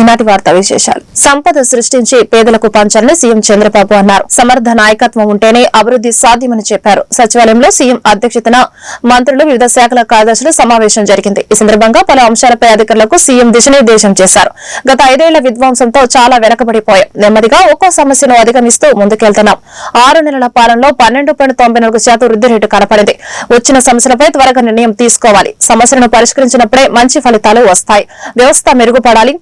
ఈనాటి వార్తా విశేషాలు. సంపద సృష్టించి పేదలకు పంచాలని సీఎం చంద్రబాబు అన్నారు. సమర్థ నాయకత్వం ఉంటేనే అభివృద్ధి సాధ్యమని చెప్పారు. సచివాలయంలో సీఎం అధ్యక్షతన మంత్రులు వివిధ శాఖల కార్యదర్శులు సమావేశం జరిగింది. ఈ సందర్భంగా పలు అంశాలపై అధికారులకు సీఎం దిశనిర్దేశం చేశారు. గత ఐదేళ్ళ విధ్వంసంతో చాలా వెనకబడిపోయాం. నెమ్మదిగా ఒక్కో సమస్యను అధిగమిస్తూ ముందుకెళ్తున్నాం. ఆరు నెలల పాలనలో పన్నెండు పాయింట్ తొంభై నాలుగు శాతం వృద్ధి రేటు కనపడింది. వచ్చిన సమస్యలపై త్వరగా నిర్ణయం తీసుకోవాలి. సమస్యలను పరిష్కరించినప్పుడే మంచి ఫలితాలు వస్తాయి. వ్యవస్థ మెరుగుపడాలి.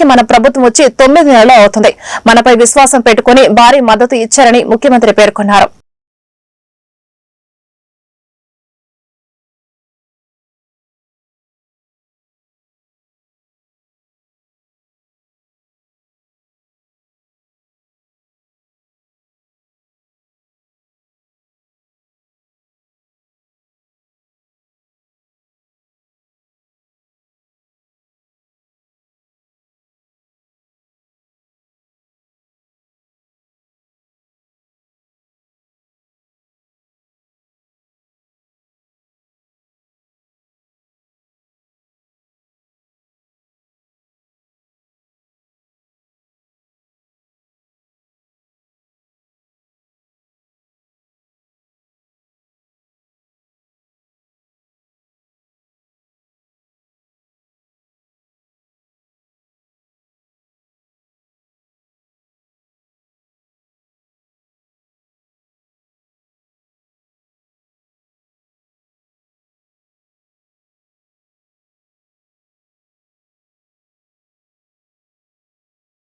రేపటికి మన ప్రభుత్వం వచ్చి తొమ్మిది నెలలు అవుతుంది. మనపై విశ్వాసం పెట్టుకుని భారీ మద్దతు ఇచ్చారని ముఖ్యమంత్రి పేర్కొన్నారు.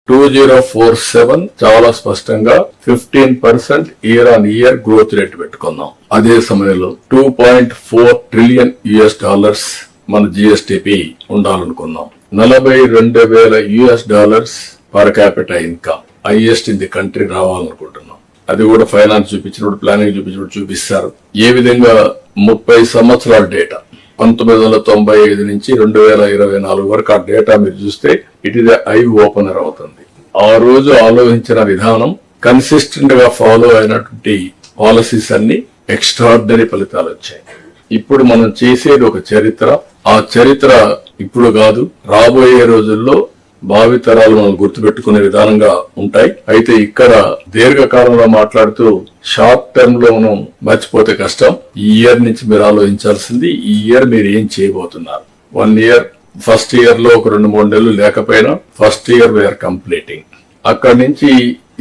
టూ జీరో ఫోర్ సెవెన్ చాలా స్పష్టంగా fifteen percent year on year growth rate పెట్టుకుందాం. అదే సమయంలో two point four trillion US dollars మన జిఎస్టిపి ఉండాలనుకున్నాం నలభై రెండు వేల US dollars per capita income highest in the country రావాలనుకుంటున్నాం. అది కూడా ఫైనాన్స్ చూపించినప్పుడు ప్లానింగ్ చూపించినప్పుడు చూపిస్తారు. ఏ విధంగా ముప్పై సంవత్సరాల డేటా పంతొమ్మిది వందల తొంభై ఐదు నుంచి రెండు వేల ఇరవై నాలుగు వరకు ఆ డేటా మీరు చూస్తే ఇట్ ఇస్ ఐ ఓపెనర్ అవుతుంది. ఆ రోజు ఆలోచించిన విధానం కన్సిస్టెంట్గా ఫాలో అయినటువంటి పాలసీస్ అన్ని ఎక్స్ట్రాడినరీ ఫలితాలు వచ్చాయి. ఇప్పుడు మనం చేసేది ఒక చరిత్ర. ఆ చరిత్ర ఇప్పుడు కాదు రాబోయే రోజుల్లో భావితరాలు మనం గుర్తుపెట్టుకునే విధానంగా ఉంటాయి. అయితే ఇక్కడ దీర్ఘకాలంలో మాట్లాడుతూ షార్ట్ టర్మ్లో మనం మర్చిపోతే కష్టం. ఈ ఇయర్ నుంచి మీరు ఆలోచించాల్సింది ఈ ఇయర్ మీరు ఏం చేయబోతున్నారు? వన్ ఇయర్ ఫస్ట్ ఇయర్లో ఒక రెండు మూడు నెలలు లేకపోయినా ఫస్ట్ ఇయర్ వీఆర్ కంప్లీటింగ్ అక్కడి నుంచి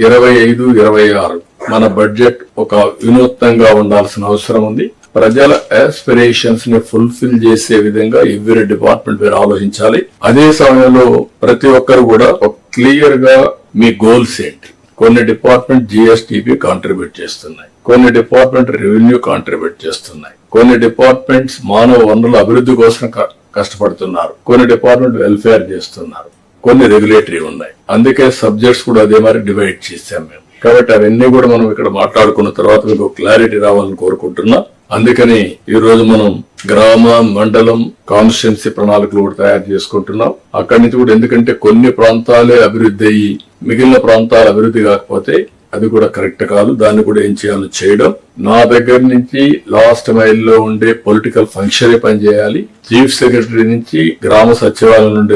ఇరవై ఐదు ఇరవై ఆరు మన బడ్జెట్ ఒక వినూత్నంగా ఉండాల్సిన అవసరం ఉంది. ప్రజల ఆస్పిరేషన్స్ని ఫుల్ఫిల్ చేసే విధంగా ఎవ్రీ డిపార్ట్మెంట్ మీరు ఆలోచించాలి. అదే సమయంలో ప్రతి ఒక్కరు కూడా ఒక క్లియర్గా మీ గోల్స్ ఏంటి? కొన్ని డిపార్ట్మెంట్ జిఎస్టిపి కాంట్రిబ్యూట్ చేస్తున్నాయి. కొన్ని డిపార్ట్మెంట్ రెవెన్యూ కాంట్రిబ్యూట్ చేస్తున్నాయి. కొన్ని డిపార్ట్మెంట్స్ మానవ వనరుల అభివృద్ధి కోసం కష్టపడుతున్నారు. కొన్ని డిపార్ట్మెంట్ వెల్ఫేర్ చేస్తున్నారు. కొన్ని రెగ్యులేటరీ ఉన్నాయి. అందుకే సబ్జెక్ట్స్ కూడా అదే మరి డివైడ్ చేశాం మేము. కాబట్టి అవన్నీ కూడా మనం ఇక్కడ మాట్లాడుకున్న తర్వాత మీకు క్లారిటీ రావాలని కోరుకుంటున్నా. అందుకని ఈ రోజు మనం గ్రామ మండలం కాన్స్టిట్యున్సీ ప్రణాళికలు కూడా తయారు చేసుకుంటున్నాం. అక్కడి నుంచి కూడా ఎందుకంటే కొన్ని ప్రాంతాలే అభివృద్ధి అయ్యి మిగిలిన ప్రాంతాలు అభివృద్ధి కాకపోతే అది కూడా కరెక్ట్ కాదు. దాన్ని కూడా ఏం చేయాలో? చేయడం. నా దగ్గర నుంచి లాస్ట్ మైల్లో ఉండే పొలిటికల్ ఫంక్షన్ పనిచేయాలి? చీఫ్ సెక్రటరీ నుంచి గ్రామ సచివాలయం నుండి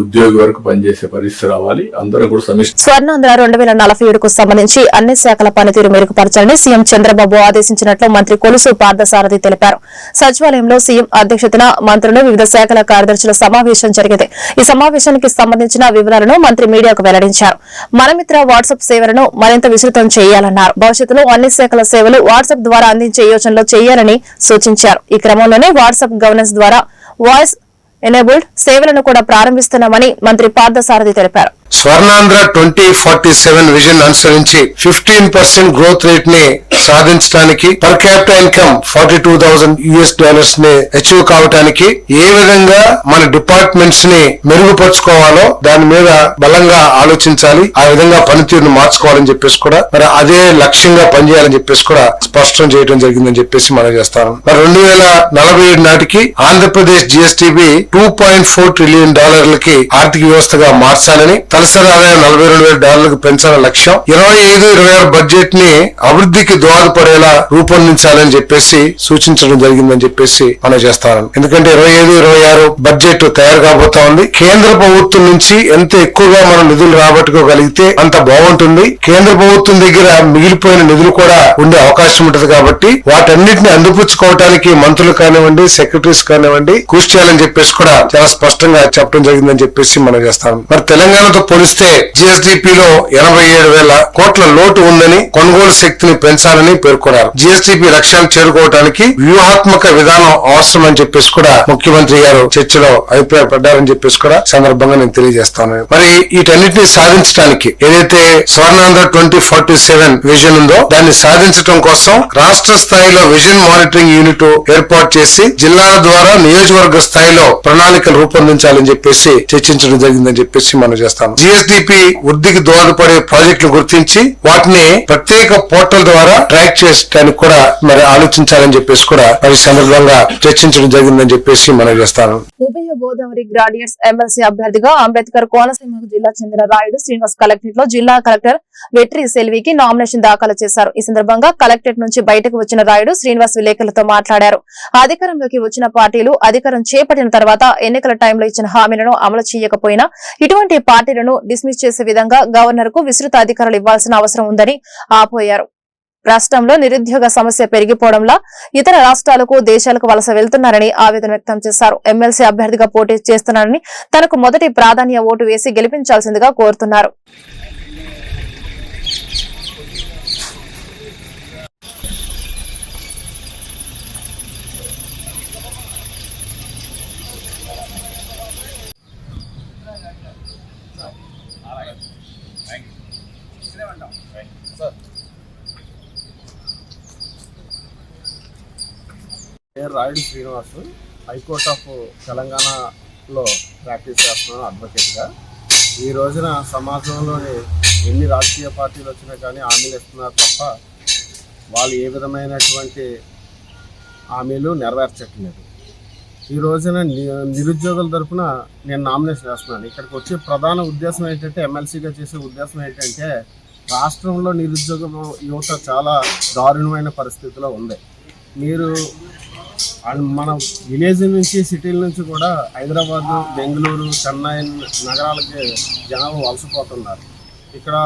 ఉద్యోగి వరకు పనిచేసే పరిస్థితి రావాలి. అందరం కూడా సమిష్టి స్వర్ణాంధ్ర రెండు వేల నలభై ఏడుకు సంబంధించి అన్ని శాఖల పనితీరు మెరుగుపరచాలని సీఎం చంద్రబాబు ఆదేశించినట్లు మంత్రి కొలుసు పార్థసారథి తెలిపారు. సచివాలయంలో సీఎం అధ్యక్షతన మంత్రులు వివిధ శాఖల కార్యదర్శుల సమావేశం జరిగింది. ఈ సమావేశానికి సంబంధించిన వివరాలను మంత్రి మీడియాకు వెల్లడించారు. మనమిత్ర వాట్సాప్ సేవలను మరింత విస్తృతం చేయాలన్నారు. భవిష్యత్తులో అన్ని శాఖల సేవలు వాట్సాప్ ద్వారా అందించే యోచనలో చేయాలని సూచించారు. ఈ క్రమంలోనే వాట్సాప్ గవర్నెన్స్ ద్వారా వాయిస్ ఎనేబుల్డ్ సేవలను కూడా ప్రారంభిస్తున్నామని మంత్రి పార్థసారథి తెలిపారు. Swarnandhra twenty forty seven vision అనుసరించి ఫిఫ్టీన్ పర్సెంట్ గ్రోత్ రేట్ని సాధించడానికి per capita income forty two thousand US డాలర్స్ని achieve కావడానికి ఏ విధంగా మన డిపార్ట్మెంట్స్ని మెరుగుపరుచుకోవాలో దాని మీద బలంగా ఆలోచించాలి ఆ విధంగా పనితీరును మార్చుకోవాలని చెప్పేసి కూడా మరి అదే లక్ష్యంగా పనిచేయాలని చెప్పేసి కూడా స్పష్టం చేయడం జరిగిందని చెప్పేసి మనం చేస్తాను. మరి రెండు వేల నలభై ఏడు నాటికి Andhra Pradesh GSDP two point four trillion డాలర్లకి ఆర్థిక వ్యవస్థగా మార్చాలని తలసరి ఆదాయం నలభై రెండు వేల డాలర్లకు పెంచాలని లక్ష్యం. ఇరవై ఐదు ఇరవై ఆరు బడ్జెట్ని అభివృద్ధికి దోహదపడేలా రూపొందించాలని చెప్పేసి సూచించడం జరిగిందని చెప్పేసి మనం చేస్తాను. ఎందుకంటే ఇరవై ఐదు ఇరవై ఆరు బడ్జెట్ తయారు కాబోతా ఉంది కేంద్ర ప్రభుత్వం నుంచి ఎంత ఎక్కువగా మనం నిధులు రాబట్టుకోగలిగితే అంత బాగుంటుంది. కేంద్ర ప్రభుత్వం దగ్గర మిగిలిపోయిన నిధులు కూడా ఉండే అవకాశం ఉంటుంది కాబట్టి వాటన్నిటిని అందిపుచ్చుకోవటానికి మంత్రులు కానివ్వండి సెక్రటరీస్ కానివ్వండి కృషి చేయాలని చెప్పేసి కూడా చాలా స్పష్టంగా చెప్పడం జరిగిందని చెప్పేసి మనం చేస్తాం మరి తెలంగాణతో పోలిస్తే జిఎస్డిపిలో ఎనభై ఏడు వేల కోట్ల లోటు ఉందని కొనుగోలు శక్తిని పెంచాలని పేర్కొన్నారు. జిఎస్డిపి లక్ష్యాలు చేరుకోవడానికి వ్యూహాత్మక విధానం అవసరం అని చెప్పేసి కూడా ముఖ్యమంత్రి గారు చర్చలో అభిప్రాయపడ్డారని చెప్పేసి కూడా సందర్భంగా నేను తెలియజేస్తాను. మరి వీటన్నిటిని సాధించడానికి ఏదైతే Swarnandhra twenty forty seven vision ఉందో దాన్ని సాధించడం కోసం రాష్ట్ర స్థాయిలో విజన్ మానిటరింగ్ యూనిట్ ఏర్పాటు చేసి జిల్లాల ద్వారా నియోజకవర్గ స్థాయిలో ప్రణాళికలు రూపొందించాలని చెప్పేసి చర్చించడం జరిగిందని చెప్పేసి మనం చేస్తాం జిఎస్డిపి వృద్ధికి దోహదపడే ప్రాజెక్టులు గుర్తించి వాటిని ప్రత్యేక పోర్టల్ ద్వారా ట్రాక్ చేయడానికి కూడా మరి ఆలోచించాలని చెప్పేసి కూడా మరి సందర్భంగా చర్చించడం జరిగిందని చెప్పేసి మనం చేస్తాను. ఉభయ గోదావరి గ్రాడ్యుయేట్స్ ఎమ్మెల్సీ అభ్యర్థిగా అంబేద్కర్ కోనసీమ జిల్లా చెందిన రాయుడు శ్రీనివాస్ కలెక్టరేట్లో జిల్లా కలెక్టర్ వెట్రి సెల్వికి నామినేషన్ దాఖలు చేశారు. ఈ సందర్భంగా కలెక్టరేట్ నుంచి బయటకు వచ్చిన రాయుడు శ్రీనివాస్ విలేకరులతో మాట్లాడారు. అధికారంలోకి వచ్చిన పార్టీలు అధికారం చేపట్టిన తర్వాత ఎన్నికల టైంలో ఇచ్చిన హామీలను అమలు చేయకపోయినా ఇటువంటి పార్టీలను డిస్మిస్ చేసే విధంగా గవర్నర్కు విస్తృత అధికారులు ఇవ్వాల్సిన అవసరం ఉందని ఆపోయారు. రాష్ట్రంలో నిరుద్యోగ సమస్య పెరిగిపోవడంలా ఇతర రాష్ట్రాలకు దేశాలకు వలస వెళ్తున్నారని ఆవేదన వ్యక్తం చేశారు. ఎమ్మెల్సీ అభ్యర్థిగా పోటీ చేస్తున్నారని తనకు మొదటి ప్రాధాన్య ఓటు వేసి గెలిపించాల్సిందిగా కోరుతున్నారు. పేరు Rayudu Srinivas. High court of తెలంగాణలో ప్రాక్టీస్ చేస్తున్నాను అడ్వకేట్గా. ఈ రోజున సమాజంలోని ఎన్ని రాజకీయ పార్టీలు వచ్చినా కానీ హామీలు ఇస్తున్నారు తప్ప వాళ్ళు ఏ విధమైనటువంటి హామీలు నెరవేర్చట్లేదు. ఈ రోజున నిరుద్యోగుల తరఫున నేను నామినేషన్ వేస్తున్నాను. ఇక్కడికి వచ్చే ప్రధాన ఉద్దేశం ఏంటంటే ఎమ్మెల్సీగా చేసే ఉద్దేశం ఏంటంటే రాష్ట్రంలో నిరుద్యోగ యువత చాలా దారుణమైన పరిస్థితిలో ఉంది. మీరు అండ్ మన విలేజ్ నుంచి సిటీల నుంచి కూడా హైదరాబాద్ బెంగళూరు చెన్నై నగరాలకి జనాలు వలసపోతున్నారు. ఇక్కడ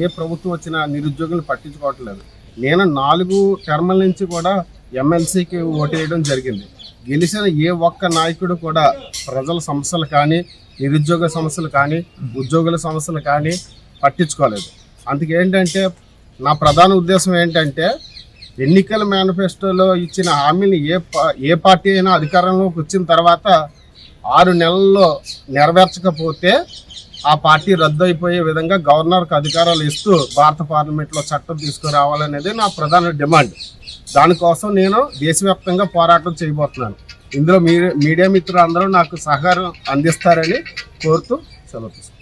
ఏ ప్రభుత్వం వచ్చినా నిరుద్యోగులు పట్టించుకోవట్లేదు. నేను నాలుగు టర్మల నుంచి కూడా ఎమ్మెల్సీకి ఓటేయడం జరిగింది. గెలిచిన ఏ ఒక్క నాయకుడు కూడా ప్రజల సమస్యలు కానీ నిరుద్యోగ సమస్యలు కానీ ఉద్యోగుల సమస్యలు కానీ పట్టించుకోలేదు. అందుకేంటంటే నా ప్రధాన ఉద్దేశం ఏంటంటే ఎన్నికల మేనిఫెస్టోలో ఇచ్చిన హామీని ఏ పా- ఏ పార్టీ అయినా అధికారంలోకి వచ్చిన తర్వాత ఆరు నెలల్లో నెరవేర్చకపోతే ఆ పార్టీ రద్దు అయిపోయే విధంగా గవర్నర్కి అధికారాలు ఇస్తూ భారత పార్లమెంట్లో చట్టం తీసుకురావాలనేది నా ప్రధాన డిమాండ్ దానికోసం నేను దేశవ్యాప్తంగా పోరాటం చేయబోతున్నాను ఇందులో మీడియా మిత్రులు అందరూ నాకు సహకారం అందిస్తారని కోరుతూ సెలవు తీసుకుంటాను.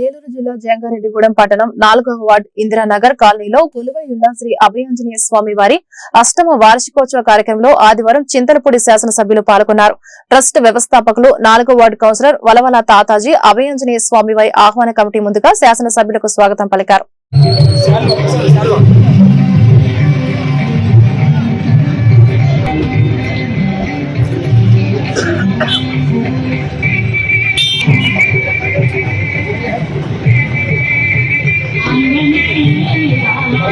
ఏలూరు జిల్లా జంగారెడ్డిగూడెం పట్టణం నాలుగవ వార్డు ఇందిరానగర్ కాలనీలో కొలువై ఉన్న శ్రీ అభయాంజనేయ స్వామి వారి అష్టమ వార్షికోత్సవ కార్యక్రమంలో ఆదివారం చింతలపూడి శాసనసభ్యులు పాల్గొన్నారు. ట్రస్ట్ వ్యవస్థాపకులు నాలుగో వార్డు కౌన్సిలర్ వలవల తాతాజీ అభయాంజనేయ స్వామి వారి ఆహ్వాన కమిటీ ముందుగా శాసనసభ్యులకు స్వాగతం పలికారు.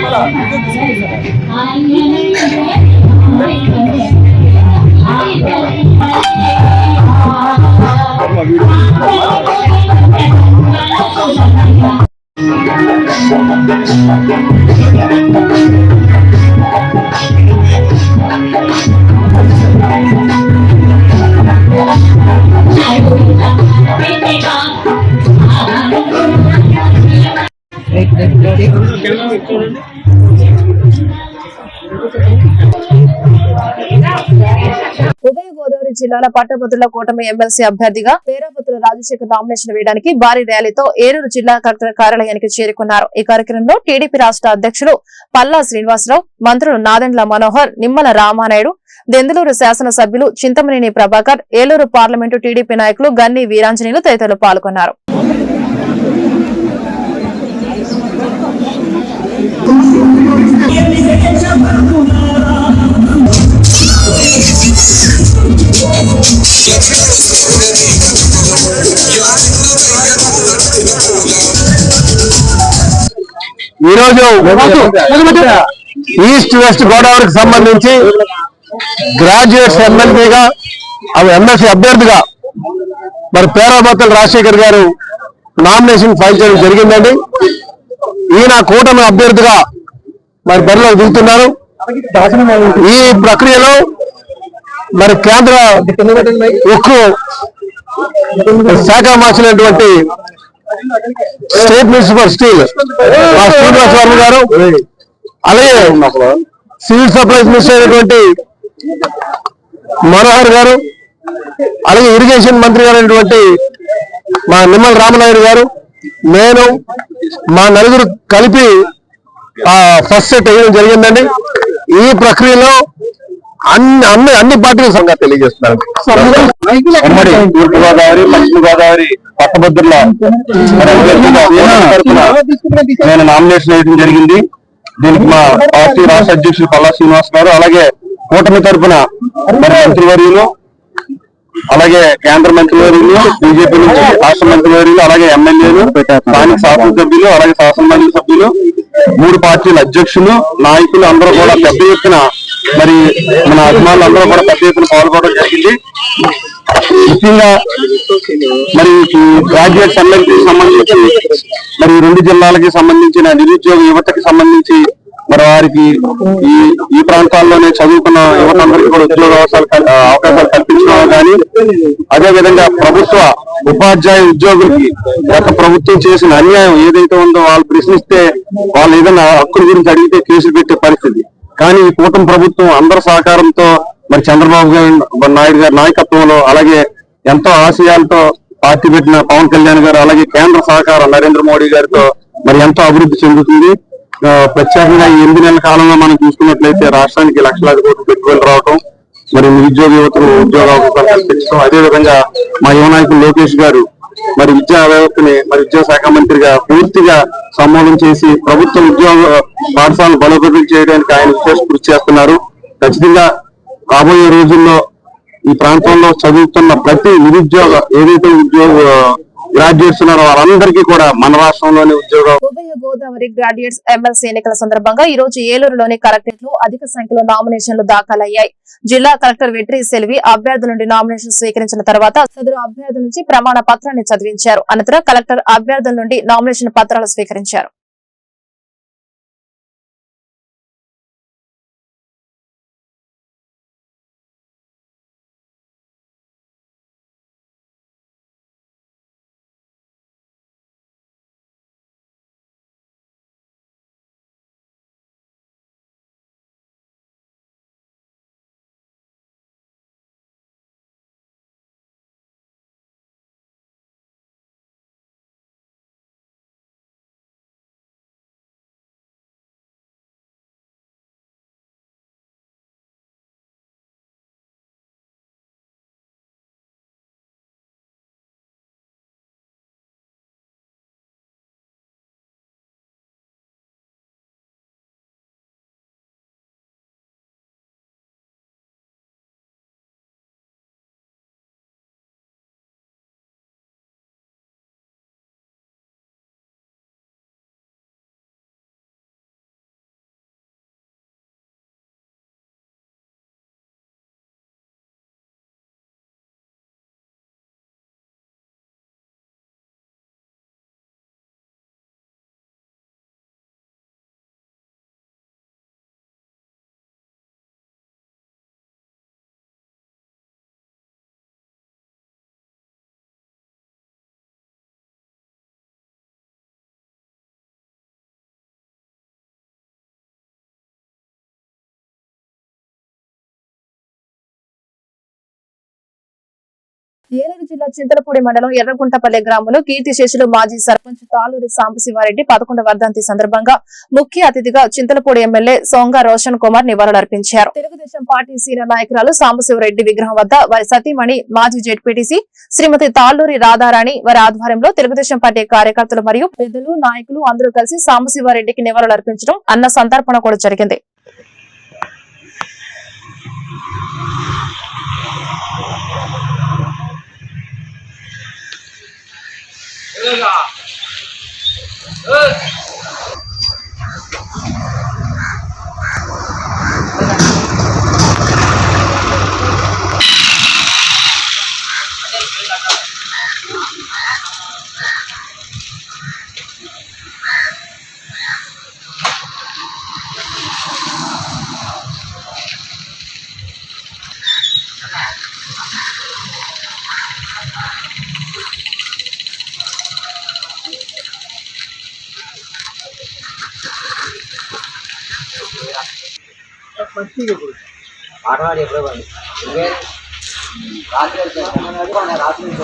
ఉభయ గోదావరి జిల్లాల పట్టభద్రుల కూటమి ఎమ్మెల్సీ అభ్యర్థిగా పేరాపతుల రాజశేఖర్ నామినేషన్ వేయడానికి భారీ ర్యాలీతో ఏలూరు జిల్లా కలెక్టర్ కార్యాలయానికి చేరుకున్నారు. ఈ కార్యక్రమంలో టీడీపీ రాష్ట్ర అధ్యక్షులు పల్లా శ్రీనివాసరావు మంత్రులు నాదెండ్ల మనోహర్ నిమ్మల రామానాయుడు దెందులూరు శాసనసభ్యులు చింతమనేని ప్రభాకర్ ఏలూరు పార్లమెంటు టీడీపీ నాయకులు గన్ని వీరాంజనేయులు తదితరులు పాల్గొన్నారు. ఈరోజు ఈస్ట్ వెస్ట్ గోదావరికి సంబంధించి గ్రాడ్యుయేట్స్ ఎమ్మెల్యేగా ఎమ్మెల్సీ అభ్యర్థిగా మరి పేరాబత్తల రాజశేఖర్ గారు నామినేషన్ ఫైల్ చేయడం జరిగిందండి. ఈయన కూటమి అభ్యర్థిగా మరి బరిలో దిగుతున్నారు. ఈ ప్రక్రియలో మరి కేంద్ర ఉక్కు శాఖ మార్చినటువంటి స్టేట్ మినిస్టర్ స్టీల్ మా శ్రీనివాస్ వర్మ గారు అలాగే సివిల్ సప్లైస్ మినిస్టర్ అయినటువంటి మనోహర్ గారు అలాగే ఇరిగేషన్ మంత్రి గారైనటువంటి మా నిమ్మల రామనాయుడు గారు నేను మా నలుగురు కలిపి ఆ ఫస్ట్ సెట్ వేయడం జరిగిందండి. ఈ ప్రక్రియలో అన్ని అన్ని అన్ని పార్టీల సంగతి తెలియజేస్తున్నారు. ఉమ్మడి తూర్పు గోదావరి పశ్చిమ గోదావరి పట్టభద్రుల నేను నామినేషన్ వేయడం జరిగింది. దీనికి మా పార్టీ రాష్ట్ర అధ్యక్షులు పల్లా శ్రీనివాస్ గారు అలాగే కూటమి తరఫున మరి మంత్రివర్యులు అలాగే కేంద్ర మంత్రివర్యులు బీజేపీ నుంచి రాష్ట్ర మంత్రివర్యులు అలాగే ఎమ్మెల్యేలు స్థానిక శాసనసభ్యులు అలాగే శాసన మండలి సభ్యులు మూడు పార్టీల అధ్యక్షులు నాయకులు అందరూ కూడా పెద్ద ఎత్తున మరి మన అభిమానులు అందరూ కూడా పెద్ద ఎత్తున పాల్గొనడం జరిగింది. ముఖ్యంగా మరి గ్రాడ్యుయేట్ సమ్మెకి సంబంధించి మరి రెండు జిల్లాలకి సంబంధించిన నిరుద్యోగ యువతకి సంబంధించి మరి వారికి ఈ ఈ ప్రాంతాల్లోనే చదువుకున్న యువత అందరికీ కూడా ఉద్యోగ అవకాశాలు అవకాశాలు కల్పించడం కానీ అదే విధంగా ప్రభుత్వ ఉపాధ్యాయ ఉద్యోగులకి గత ప్రభుత్వం చేసిన అన్యాయం ఏదైతే ఉందో వాళ్ళు ప్రశ్నిస్తే వాళ్ళు ఏదైనా హక్కుల గురించి అడిగితే కేసులు పెట్టే పరిస్థితి. కానీ ఈ కూటమి ప్రభుత్వం అందరి సహకారంతో మరి చంద్రబాబు నాయుడు గారి నాయకత్వంలో అలాగే ఎంతో ఆశయాలతో పార్టీ పెట్టిన పవన్ కళ్యాణ్ గారు అలాగే కేంద్ర సహకారం నరేంద్ర మోడీ గారితో మరి ఎంతో అభివృద్ధి చెందుతుంది. ప్రత్యేకంగా ఈ ఎనిమిది నెలల కాలంలో మనం చూసుకున్నట్లయితే రాష్ట్రానికి లక్షలాది కోట్లు పెట్టుబడులు రావడం మరి నిరుద్యోగ యువతకు ఉద్యోగ అవకాశాలు కల్పించడం అదే విధంగా మా యువ నాయకులు లోకేష్ గారు మరి విద్యా వ్యవస్థని మరి విద్యాశాఖ మంత్రిగా పూర్తిగా సంబోధన చేసి ప్రభుత్వ ఉద్యోగ పాఠశాలను బలోపేతం చేయడానికి ఆయన విశేష కృషి చేస్తున్నారు. ఖచ్చితంగా రాబోయే రోజుల్లో ఈ ప్రాంతంలో చదువుతున్న ప్రతి నిరుద్యోగ ఏదైతే ఉద్యోగ గ్రాడ్యుయేట్స్ ఉన్నారు. వారందరికీ కూడా మన రాష్ట్రంలోనే ఉద్యోగం ఉభయ గోదావరి గ్రాడ్యుయేట్స్ ఎమ్మెల్సీ ఎన్నికల సందర్భంగా ఈ రోజు ఏలూరులోని కలెక్టరేట్లో అధిక సంఖ్యలో నామినేషన్లు దాఖలయ్యాయి. జిల్లా కలెక్టర్ వెట్రి సెల్వి అభ్యర్థుల నుండి నామినేషన్ స్వీకరించిన తర్వాత సదరు అభ్యర్థుల నుంచి ప్రమాణ పత్రాన్ని చదివించారు. అనంతరం కలెక్టర్ అభ్యర్థుల నుండి నామినేషన్ పత్రాలు స్వీకరించారు. ఏలూరు జిల్లా చింతలపూడి మండలం ఎర్రగుంటపల్లె గ్రామంలో కీర్తిశేషులు మాజీ సర్పంచ్ తాలూరి సాంబశివారెడ్డి పదకొండు వర్ధంతి సందర్భంగా ముఖ్య అతిథిగా చింతలపూడి ఎమ్మెల్యే సోంగ రోషన్ కుమార్ నివాళులర్పించారు. తెలుగుదేశం పార్టీ సీనియర్ నాయకురాలు సాంబశివరెడ్డి విగ్రహం వద్ద వారి సతీమణి మాజీ జెడ్పీటీసీ శ్రీమతి తాళ్ళూరి రాధారాణి వారి ఆధ్వర్యంలో తెలుగుదేశం పార్టీ కార్యకర్తలు మరియు పెద్దలు నాయకులు అందరూ కలిసి సాంబశివారెడ్డికి నివాళులర్పించడం అన్న సందర్పణ కూడా జరిగింది. 들어가. Thank you. ఆటవాడి ఎప్పుడో పడి ఇంకే రాత్రి వచ్చాను రాత్రి నుంచి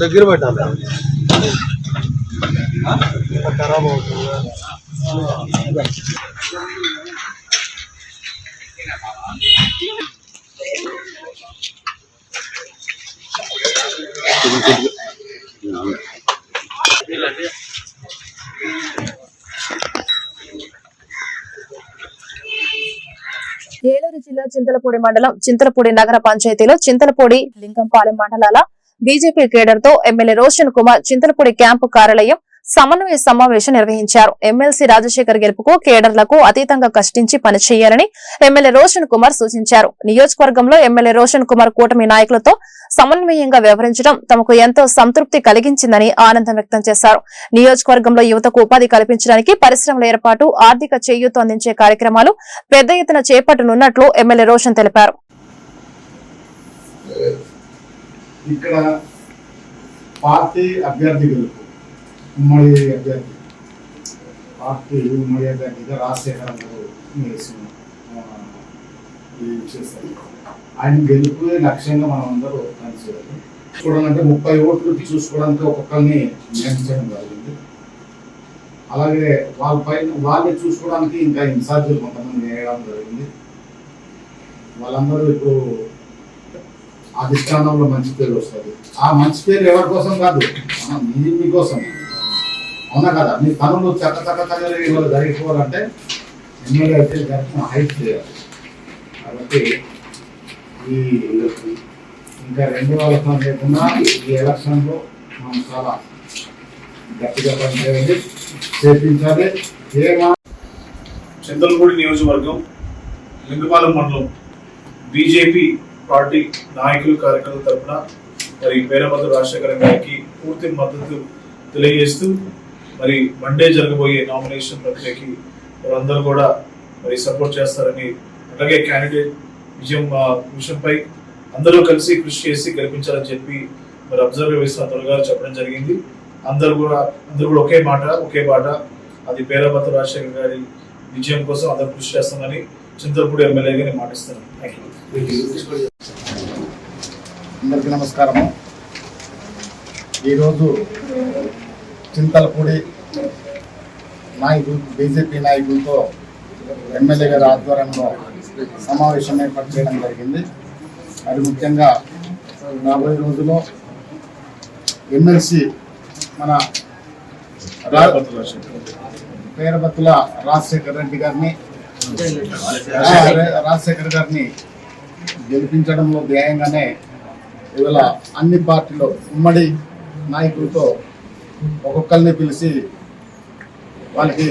దగ్గర పెట్టాలి. ఖరాబ్ అవుతుంది. ఏలూరు జిల్లా చింతలపూడి మండలం చింతలపూడి నగర పంచాయతీలో చింతలపూడి లింగంపాలెం మండలాల బీజేపీ కేడర్తో ఎమ్మెల్యే రోషన్ కుమార్ చింతలపూడి క్యాంపు కార్యాలయం సమన్వయ సమావేశం నిర్వహించారు. ఎమ్మెల్సీ రాజశేఖర్ గెలుపుకు కేడర్లకు అతీతంగా కష్టించి పనిచేయాలని ఎమ్మెల్యే రోషన్ కుమార్ సూచించారు. నియోజకవర్గంలో ఎమ్మెల్యే రోషన్ కుమార్ కూటమి నాయకులతో సమన్వయంగా వ్యవహరించడం తమకు ఎంతో సంతృప్తి కలిగించిందని ఆనందం వ్యక్తం చేశారు. నియోజకవర్గంలో యువతకు ఉపాధి కల్పించడానికి పరిశ్రమల ఏర్పాటు ఆర్థిక చేయూత అందించే కార్యక్రమాలు పెద్ద ఎత్తున చేపట్టనున్నట్లు ఎమ్మెల్యే రోషన్ తెలిపారు. ఇక్కడ పార్టీ అభ్యర్థి గెలుపు ఉమ్మడి అభ్యర్థి. పార్టీ ఉమ్మడి అభ్యర్థిగా రాజశేఖర్ వేసిన, చేశారు. ఆయన గెలుపు లక్ష్యంగా మనం అందరూ పనిచేయాలి. చూడాలంటే ముప్పై ఓట్లు చూసుకోవడానికి ఒక్కొక్కరిని నియమించడం జరిగింది. అలాగే వాళ్ళ పైన వాళ్ళని చూసుకోవడానికి ఇంకా ఇన్ఛార్జీలు కొంతమంది వేయడం జరిగింది. వాళ్ళందరూ ఇప్పుడు అధిష్టానంలో మంచి పేరు వస్తుంది. ఆ మంచి పేరు ఎవరి కోసం కాదు మన మీ మీకోసం అవునా కదా? మీ పనులు చక్క చక్క చక్కగా ఇవాళ జరిగిపోవాలంటే ఎమ్మెల్యే అయితే గారికి హైట్ చేయాలి. కాబట్టి ఈ ఇంకా రెండు వేల లేకుండా ఈ ఎలక్షన్లో మనం చాలా గట్టిగా పనిచేయాలి చేపించాలి. ఏమా చంద్రపూడి నియోజకవర్గం లింగపాలెం మండలం బీజేపీ పార్టీ నాయకులు కార్యకర్తల తరఫున మరి పేరభద్ర రాజశేఖర గారికి పూర్తి మద్దతు తెలియజేస్తూ మరి మండే జరగబోయే నామినేషన్ ప్రక్రియకి వారందరూ కూడా మరి సపోర్ట్ చేస్తారని అలాగే క్యాండిడేట్ విజయం విషయంపై అందరూ కలిసి కృషి చేసి గెలిపించాలని చెప్పి మరి అబ్జర్వర్ వేసిన త్వరగా చెప్పడం జరిగింది. అందరూ కూడా అందరూ కూడా ఒకే మాట ఒకే బాట. అది పేరభద్ర రాజశేఖర్ గారి విజయం కోసం అందరూ కృషి చేస్తామని చింతలపూడి ఎమ్మెల్యేగా నేను మాటిస్తాను అందరికీ నమస్కారము. ఈరోజు చింతలపూడి నాయకులు బీజేపీ నాయకులతో ఎమ్మెల్యే గారి ఆధ్వర్యంలో సమావేశం ఏర్పాటు చేయడం జరిగింది. అది ముఖ్యంగా రాబోయే రోజుల్లో ఎమ్మెల్సీ మన రా- పేరబత్తుల రాజశేఖర్ రెడ్డి గారిని రాజశేఖర్ గారిని గెలిపించడంలో ధ్యేయంగానే ఇవాళ అన్ని పార్టీలో ఉమ్మడి నాయకులతో ఒక్కొక్కరిని పిలిచి వాళ్ళకి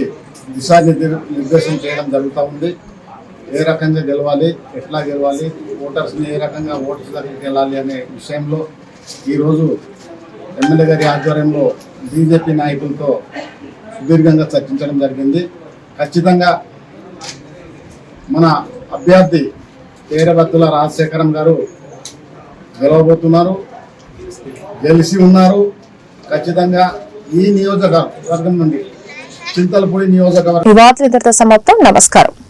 దిశా నిర్దేశం చేయడం జరుగుతూ ఉంది. ఏ రకంగా గెలవాలి ఎట్లా గెలవాలి ఓటర్స్ని ఏ రకంగా ఓటర్స్ దగ్గరికి వెళ్ళాలి అనే విషయంలో ఈరోజు ఎమ్మెల్యే గారి ఆధ్వర్యంలో బీజేపీ నాయకులతో సుదీర్ఘంగా చర్చించడం జరిగింది. ఖచ్చితంగా మన అభ్యర్థి పేరబత్తుల రాజశేఖరం గారు గెలవబోతున్నారు గెలిచి ఉన్నారు. ఖచ్చితంగా ఈ నియోజకవర్గం నుండి చింతలపూడి నియోజకవర్గం ఈ వార్తలు సమాప్తం. నమస్కారం.